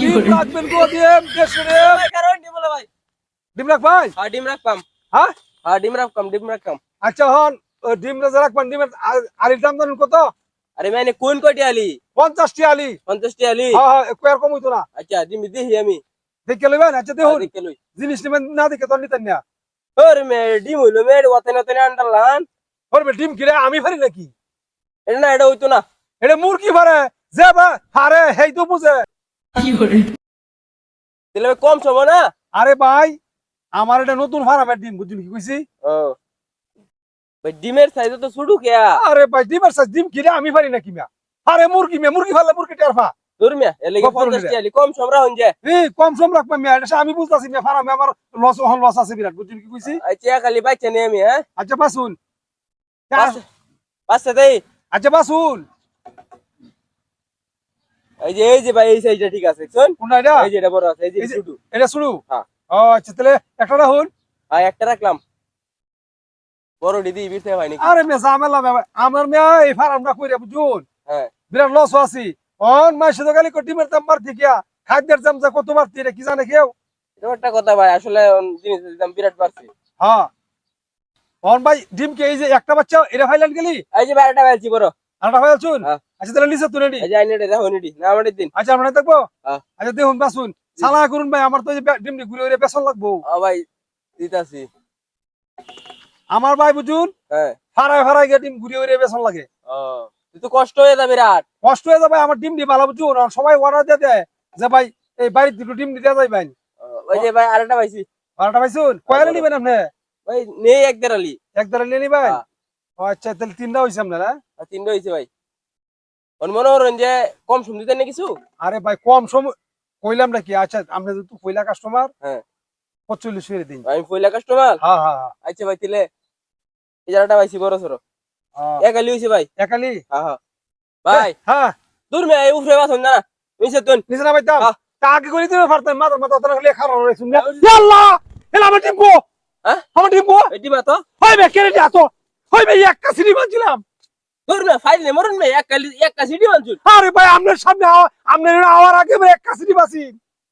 ডিম রাখবেন গো ডিম দেড়শো ডিম কারণ ডিম বলে ভাই। ডিম রাখ ভাই হ্যাঁ ডিম রাখবাম। হ্যাঁ? হ্যাঁ ডিম রাখবাম ডিম রাখবাম। আচ্ছা হন ডিম রাজা রাখবেন ডিমের আলির দাম জানেন কত? আরে মানে কোন কয়টি আলি? পঞ্চাশটি আলি। পঞ্চাশটি আলি? হ্যাঁ হ্যাঁ কয়ের কম হইতো না। আচ্ছা ডিম দেখি আমি। দেখে লইবেন? আচ্ছা দেখুন। দেখে লই। জিনিস নেবেন না দেখে তো নিতেন না। ওরে মে ডিম হইল মে ওতনে ওতনে আন্ডারলান করবে ডিম কিরে আমি ফারি নাকি? এটা না এটা হইতো না। এটা মুরগি ফারে যে ফারে হেই তো বুঝে। কম সময় না? আরে ভাই আমার এটা নতুন ফারামের ডিম বুঝলি কি কইছি? ও। ভাই ডিমের সাইজ তো ছোট কেয়া। আরে ভাই ডিমের সাইজ ডিম কিরে আমি আরে মুরগি মুরগি ফালে মুরগি আলি কম সময় হন যায় এই কম সম রাখবা মিয়া এটা আমি বুঝতাছি মিয়া ফারামে আমার লস আছে বিরাট বুঝলি কি কইছি? আচ্ছা খালি বাইচা নিয়ে আমি হ্যাঁ? আচ্ছা বাসুন। পাঁচটা দেই। আচ্ছা বাসুন। এই যে এই যে ভাই এই সাইজটা ঠিক আছে শোন কোনটা এটা? এই যে এটা বড় আছে এই যে এটা শুরু? হ্যাঁ। ও আচ্ছা তাহলে একটা রাহুল হ্যাঁ একটা রাখলাম। বড় দিদি বিরতে ভাই নাকি? আরে মিয়া আমার মিয়া এই ফারামটা কইরা বুঝুন। হ্যাঁ। বিরাট লস আছি। অন মাসে তো খালি কিয়া খাদ্যের দাম যা কত বাড়তি এটা কি জানে কেউ? এটা একটা কথা ভাই আসলে জিনিসের দাম বিরাট বাড়ছে। হ্যাঁ। অন ভাই ডিম কে এই যে একটা বাচ্চা এটা ফাইলেন গেলি? এই যে বারোটা বেলছি বড়। আরেকটা শুন। হ্যাঁ। আচ্ছা তাহলে নিচে তুলে নি। এই যে আইনেটা দেখো নিডি না আমার দিন। আচ্ছা আমরা দেখব? হ্যাঁ। আচ্ছা দেখুন বাসুন সালা করুন ভাই আমার তো ডিমটি ঘুরে ঘুরে বেসন লাগবো। ভাই দিতাছি। আমার ভাই বুঝুন হ্যাঁ। ফারায় ফারায় গিয়ে ডিম ঘুরে ঘুরে বেসন লাগে। তুই তো কষ্ট হয়ে যাবে কষ্ট হয়ে যাবে আমার ডিম দিয়ে ভালো বুঝুন। সবাই অর্ডার দিয়ে দেয় যে ভাই এই বাড়ির দুটো ডিম দিতে যাই ভাই। ওই যে ভাই আরেকটা পাইছি। বারোটা পাইছুন কয়লা নিবেন আপনি? ভাই নেই এক দেড়ালি এক নিয়ে নিবেন? হ্যাঁ। ও আচ্ছা তাহলে তিনটা হয়েছে আপনার হ্যাঁ? তিনটা হয়েছে ভাই। মনে করেন যে কম শুনতে দেন না কিছু? আরে ভাই কম সময় কইলাম নাকি? আচ্ছা আপনি যেহেতু পয়লা কাস্টমার হ্যাঁ। পঁচল্লিশ করে দিন। আমি পয়লা কাস্টমার? হ্যাঁ হ্যাঁ হ্যাঁ। আচ্ছা ভাই তিলে এই জায়গাটা পাইছি বড় সড়ো। আহ, এক হয়েছে ভাই। একালি? হ্যাঁ হ্যাঁ। ভাই। হ্যাঁ। দূর মে এই উফরে বাসন না। মিশে তুন। নিচে না পাইতাম হ্যাঁ। তা আগে করে দিতে পারতাম মাথার মাথা ওখানে খালি খারাপ রয়েছে আল্লাহ এলা আমার টিম্পো হ্যাঁ? আমার টিম্পো এটি মা তো হই বে কেড়ে যা ফাইল নে মরুন আরে ভাই আপনার সামনে আওয়া- আপনার আওয়ার আগে ভাই এক কাছিরি বাঁচি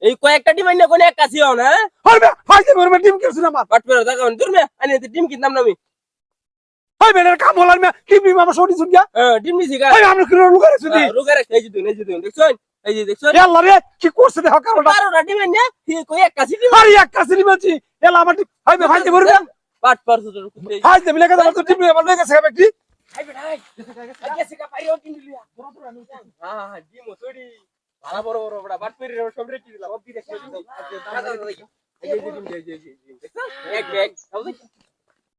এই কয়েকটা ডিম আইনা কোনে না মরবে আমার। দেখা আনি ডিম কাম হলার মে আমার সরি শুন গিয়া। হ্যাঁ ডিম নিছি গা। হই আমরা কি লুকারে শুনি রুগারে এই যে তুই এই যে দেখছন? এই যে দেখছন? এ রে কি করছে দেখো কারণটা? ডিম আইনা কই আরে এলা আমার ফাইতে মরবে বাট পারছ তোর কুত্তে ফাইতে মিলে গেছে আমার তো টিম আমার লেগে গেছে ব্যক্তি আই বেটা আই আই গেছে কা বড় কিন দিলিয়া হ্যাঁ হ্যাঁ ডিম ওসড়ি ভালো বড় বড় বড় বাট পেরি সব রেখে দিলাম অব্দি রেখে দিলাম এই যে ডিম এই যে ডিম দেখছ এক এক